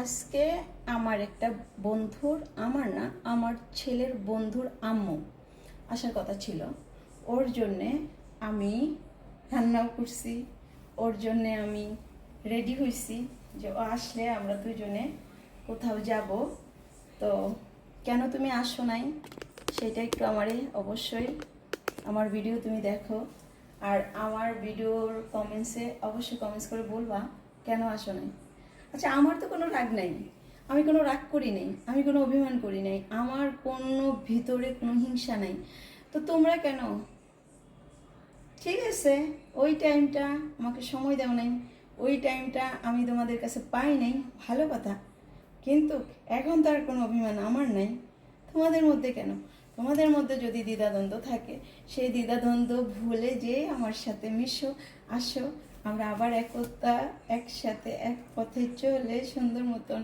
আজকে আমার একটা বন্ধুর, আমার না, আমার ছেলের বন্ধুর আম্মু আসার কথা ছিল। ওর জন্যে আমি রান্নাও করছি, ওর জন্যে আমি রেডি হয়েছি যে ও আসলে আমরা দুজনে কোথাও যাব। তো কেন তুমি আসো নাই? সেটা একটু আমারে অবশ্যই আমার ভিডিও তুমি দেখো। আর আমার ভিডিওর কমেন্টসে অবশ্যই কমেন্টস করে বলবা, কেন আসো নাই? আচ্ছা আমার তো কোনো রাগ নাই। আমি কোনো রাগ করি নাই, আমি কোনো অভিমান করি নাই, আমার কোনো ভিতরে কোনো হিংসা নাই। তো তোমরা কেন? ঠিক আছে, ওই টাইমটা আমাকে সময় দাও নাই, ওই টাইমটা আমি তোমাদের কাছে পাই নাই, ভালো কথা। কিন্তু এখন তার কোনো অভিমান আমার নাই। তোমাদের মধ্যে কেন? তোমাদের মধ্যে যদি দ্বিধাদ্বন্দ্ব থাকে, সেই দ্বিধাদ্বন্দ্ব ভুলে যে আমার সাথে মিশো, আসো। আমরা আবার একতা একসাথে এক পথে চলে সুন্দর মতন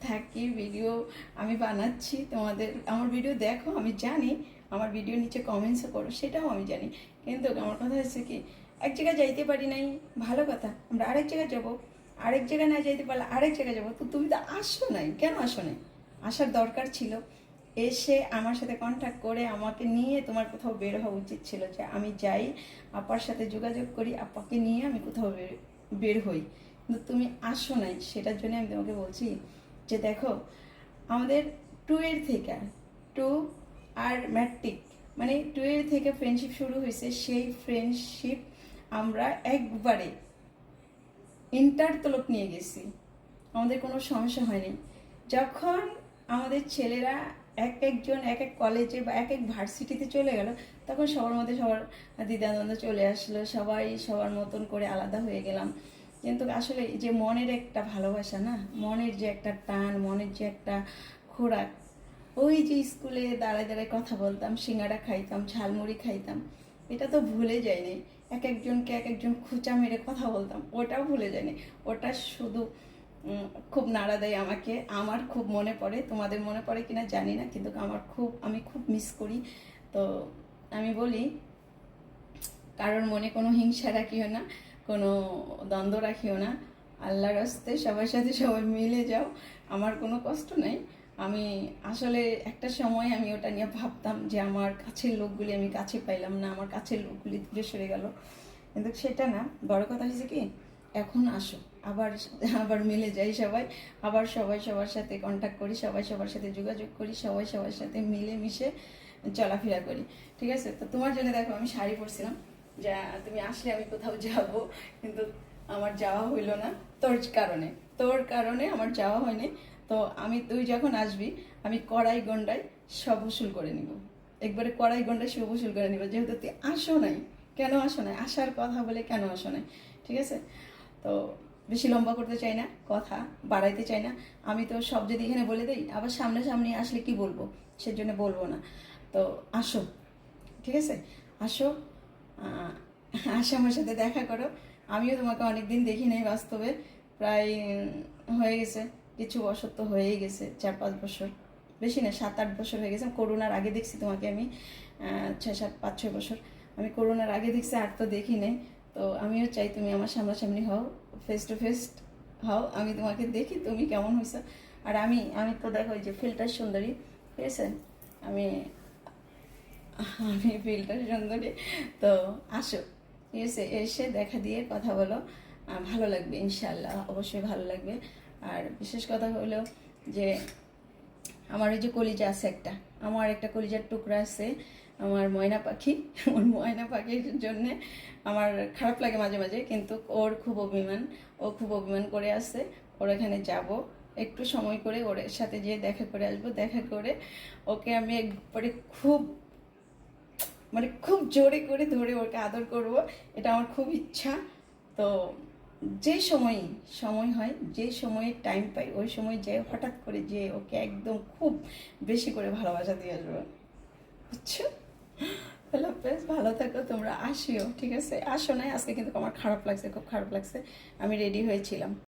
থাকি। ভিডিও আমি বানাচ্ছি। তোমাদের, আমার ভিডিও দেখো, আমি জানি। আমার ভিডিও নিচে কমেন্টসও করো, সেটাও আমি জানি। কিন্তু আমার কথা হচ্ছে কি, এক জায়গায় যাইতে পারি নাই। ভালো কথা, আমরা আরেক জায়গায় যাব। আরেক জায়গায় না যাইতে পারলে আরেক জায়গায় যাব। তো তুমি তো আসো নাই। কেন আসো নাই? আসার দরকার ছিল। এসে আমার সাথে কন্ট্যাক্ট করে আমাকে নিয়ে তোমার কোথাও বের হওয়া উচিত ছিল যে আমি যাই, আপার সাথে যোগাযোগ করি, আপাকে নিয়ে আমি কোথাও বের হই। কিন্তু তুমি আসো নাই, সেটার জন্য আমি তোমাকে বলছি যে দেখো, আমাদের টু এর থেকে টু আর ম্যাট্রিক মানে টু এর থেকে ফ্রেন্ডশিপ শুরু হয়েছে, সেই ফ্রেন্ডশিপ আমরা একবারে ইন্টার তলক নিয়ে গেছি। আমাদের কোনো সমস্যা হয়নি। যখন আমাদের ছেলেরা এক একজন, এক এক কলেজে বা এক এক ভার্সিটিতে চলে গেল, তখন সবার মধ্যে সবার দ্বিধাদ্বন্দ্ব চলে আসলো। সবাই সবার মতন করে আলাদা হয়ে গেলাম। কিন্তু আসলে যে মনের একটা ভালোবাসা না, মনের যে একটা টান, মনের যে একটা খোরাক, ওই যে স্কুলে দাঁড়ায় দাঁড়ায় কথা বলতাম, সিঙ্গারা খাইতাম, ঝালমুড়ি খাইতাম, এটা তো ভুলে যায়নি এক একজনকে এক একজন খুঁচা মেরে কথা বলতাম, ওটাও ভুলে যায়নি ওটা শুধু খুব নাড়া দেয় আমাকে। আমার খুব মনে পড়ে। তোমাদের মনে পড়ে কিনা জানি না, কিন্তু আমার খুব, আমি খুব মিস করি। তো আমি বলি, কারোর মনে কোনো হিংসা রাখিও না, কোনো দ্বন্দ্ব রাখিও না। আল্লাহর হস্তে সবার সাথে সবাই মিলে যাও, আমার কোনো কষ্ট নেই। আমি আসলে একটা সময় আমি ওটা নিয়ে ভাবতাম যে আমার কাছের লোকগুলি আমি কাছে পাইলাম না, আমার কাছের লোকগুলি দূরে সরে গেল। কিন্তু সেটা না। বড় কথা হয়েছে কি এখন আসো। আবার আবার মিলে যাই সবাই। আবার সবাই সবার সাথে কন্ট্যাক্ট করি, সবাই সবার সাথে যোগাযোগ করি, সবাই সবার সাথে মিলে মিশে চলাফেরা করি। ঠিক আছে? তো তোমার জন্য দেখো, আমি শাড়ি পরছিলাম। যা, তুমি আসলে আমি কোথাও যাব, কিন্তু আমার যাওয়া হইল না। তোর কারণে তোর কারণে আমার যাওয়া হয়নি। তো আমি, তুই যখন আসবি, আমি কড়াই গন্ডায় সব উসুল করে নিব। একবারে কড়াই গন্ডায় সব উসুল করে নিব। যেহেতু তুই আসো নাই, কেন আসো নাই? আসার কথা বলে কেন আসো নাই? ঠিক আছে? তো বেশি লম্বা করতে চাই না, কথা বাড়াইতে চাই না। আমি তো সব যদি এখানে বলে দিই, আবার সামনাসামনি আসলে কি বলব? সেজন্য বলব না। তো আসো, ঠিক আছে? আসো আসো আমার সাথে দেখা করো। আমিও তোমাকে অনেকদিন দেখি নাই বাস্তবে, প্রায় হয়ে গেছে, কিছু বছর তো হয়েই গেছে, চার পাঁচ বছর। বেশি না, সাত আট বছর হয়ে গেছে। করোনার আগে দেখছি তোমাকে আমি ছয় সাত, পাঁচ ছয় বছর। আমি করোনার আগে দেখছি, আর তো দেখি নাই। তো আমিও চাই তুমি আমার সামনাসামনি হও ফেস টু ফেস হও। আমি তোমাকে দেখি তুমি কেমন হয়েছো আর আমি আমি তো দেখো যে ফিল্টার সুন্দরী, ঠিক আছে? আমি আমি ফিল্টার সুন্দরী। তো আসো, ঠিক আছে? এসে দেখা দিয়ে কথা বলো। ভালো লাগবে ইনশাল্লাহ অবশ্যই ভালো লাগবে। আর বিশেষ কথা হলো যে, আমার ওই যে কলিজা আছে একটা, আমার একটা কলিজার টুকরা আছে। আমার ময়না পাখি, ওর ময়না পাখির জন্য আমার খারাপ লাগে মাঝে মাঝে, কিন্তু ওর খুব অভিমান, ও খুব অভিমান করে আসছে। ওর এখানে যাব, একটু সময় করে ওর সাথে যেয়ে দেখা করে আসব। দেখা করে ওকে আমি একবারে খুব মানে খুব জোরে করে ধরে ওকে আদর করব। এটা আমার খুব ইচ্ছা। তো যে সময় সময় হয়, যে সময়ে টাইম পাই, ওই সময় যে হঠাৎ করে যে ওকে একদম খুব বেশি করে ভালোবাসা দিয়ে আসব। বুঝছ? হ্যালো প্লিজ ভালো থাকো তোমরা। আসিও, ঠিক আছে? আসো নাই, আজকে কিন্তু আমার খারাপ লাগছে, খুব খারাপ লাগছে। আমি রেডি হয়েছিলাম।